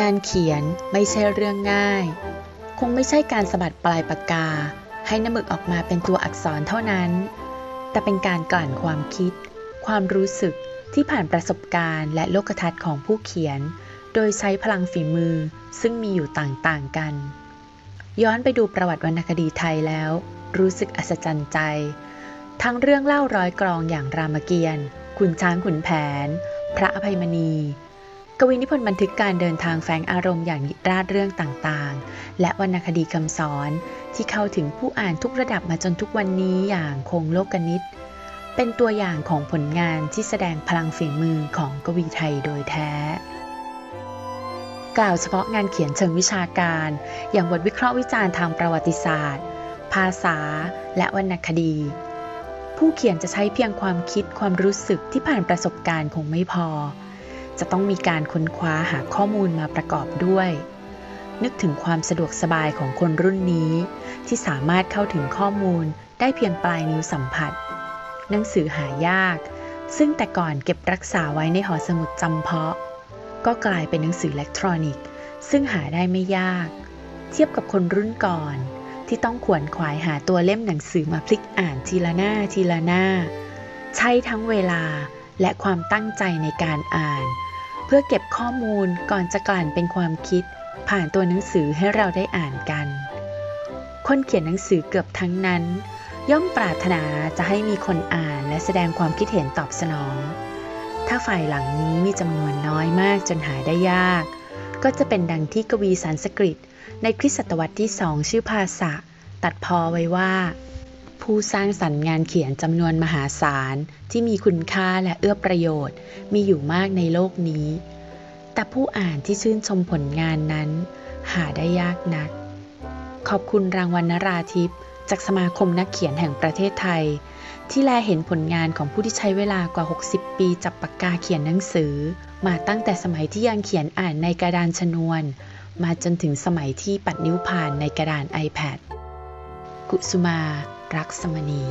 งานเขียนไม่ใช่เรื่องง่าย คงไม่ใช่การสะบัดปลายปากกา ให้น้ำหมึกออกมาเป็นตัวอักษรเท่านั้น แต่เป็นการกลั่นความคิด ความรู้สึกที่ผ่านประสบการณ์ และโลกทัศน์ของผู้เขียน โดยใช้พลังฝีมือซึ่งมีอยู่ต่างๆกัน ย้อนไปดูประวัติวรรณคดีไทยแล้ว รู้สึกอัศจรรย์ใจ ทั้งเรื่องเล่าร้อยกรองอย่างรามเกียรติ์ขุนช้างขุนแผน พระอภัยมณี กวีนิพนธ์บันทึกการเดินทางแฝงอารมณ์อย่างราชเรื่องต่างๆ และวรรณคดีคำสอนที่เข้าถึงผู้อ่านทุกระดับมาจนทุกวันนี้อย่างคงโลกนิตเป็นตัวอย่างของผลงานที่แสดงพลังฝีมือของกวีไทยโดยแท้ กล่าวเฉพาะงานเขียนเชิงวิชาการ อย่างบทวิเคราะห์วิจารณ์ทางประวัติศาสตร์ ภาษา และวรรณคดี ผู้เขียนจะใช้เพียงความคิดความรู้สึกที่ผ่านประสบการณ์คงไม่พอ จะต้องมีการค้นคว้าหาข้อมูลมาประกอบด้วย นึกถึงความสะดวกสบายของคนรุ่นนี้ ที่สามารถเข้าถึงข้อมูลได้เพียงปลายนิ้วสัมผัส หนังสือหายาก ซึ่งแต่ก่อนเก็บรักษาไว้ในหอสมุดจำเพาะ ก็กลายเป็นหนังสืออิเล็กทรอนิกส์ ซึ่งหาได้ไม่ยาก เทียบกับคนรุ่นก่อน ที่ต้องขวนขวายหาตัวเล่มหนังสือมาพลิกอ่านทีละหน้าทีละหน้า ใช้ทั้งเวลาและความตั้งใจในการอ่าน พื่อเก็บข้อมูลก่อนจะกลั่นเป็นความคิด ผ่านตัวหนังสือให้เราได้อ่านกัน คนเขียนหนังสือเกือบทั้งนั้น ย่อมปรารถนาจะให้มีคนอ่านและแสดงความคิดเห็นตอบสนอง ถ้าฝ่ายหลังนี้มีจำนวนน้อยมากจนหาได้ยาก ก็จะเป็นดังที่กวีสันสกฤต ในคริสตศตวรรษที่สองชื่อภาษะตัดพอไว้ว่า ผู้สร้างสรรค์งานเขียนจำนวนมหาศาลที่มีคุณค่าและเอื้อประโยชน์ มีอยู่มากในโลกนี้ แต่ผู้อ่านที่ชื่นชมผลงานนั้น หาได้ยากนัก ขอบคุณรางวัลนราธิปจากสมาคมนักเขียนแห่งประเทศไทย ที่แลเห็นผลงานของผู้ที่ใช้เวลากว่า 60 ปีจับปากกาเขียนหนังสือ มาตั้งแต่สมัยที่ยังเขียนอ่านในกระดานชนวน มาจนถึงสมัยที่ปัดนิ้วผ่านในกระดาน iPad กุสุมา รักสมณี